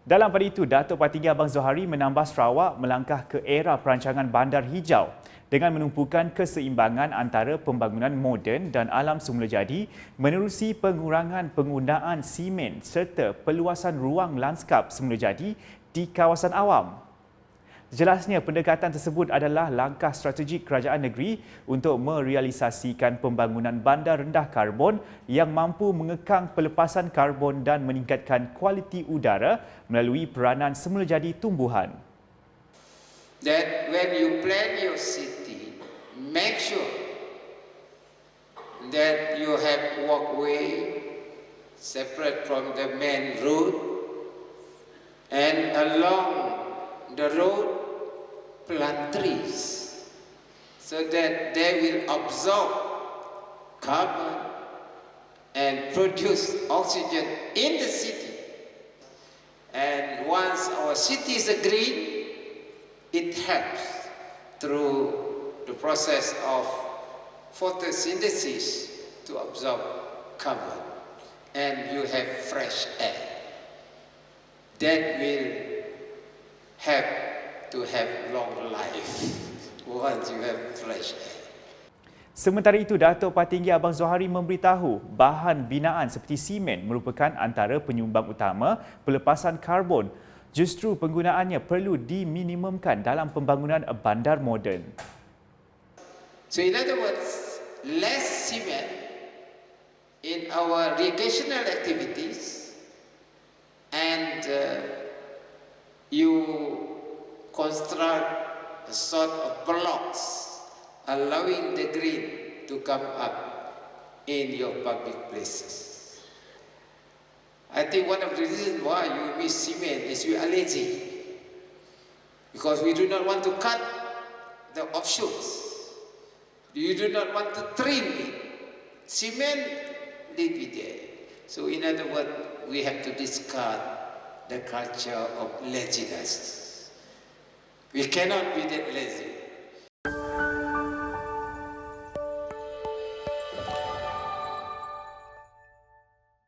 Dalam pada itu, Datuk Patinggi Abang Zohari menambah Sarawak melangkah ke era perancangan bandar hijau dengan menumpukan keseimbangan antara pembangunan moden dan alam semula jadi menerusi pengurangan penggunaan simen serta peluasan ruang lanskap semula jadi di kawasan awam. Jelasnya pendekatan tersebut adalah langkah strategik kerajaan negeri untuk merealisasikan pembangunan bandar rendah karbon yang mampu mengekang pelepasan karbon dan meningkatkan kualiti udara melalui peranan semula jadi tumbuhan. That when you plan your city, make sure that you have walkway separate from the main road and along the road plant trees so that they will absorb carbon and produce oxygen in the city. And once our cities are green, it helps through the process of photosynthesis to absorb carbon and you have fresh air. That will help to have long life once you have fresh air. Sementara itu, Datuk Patinggi Abang Zohari memberitahu bahan binaan seperti simen merupakan antara penyumbang utama pelepasan karbon. Justru penggunaannya perlu diminimumkan dalam pembangunan bandar moden. So in other words, less cement in our recreational activities and uh, you construct a sort of blocks allowing the green to come up in your public places. I think one of the reasons why you miss cement is we are lazy. Because we do not want to cut the offshoots. You do not want to trim it. Cement, it there. So in other words, we have to discard the culture of laziness. We cannot be lazy.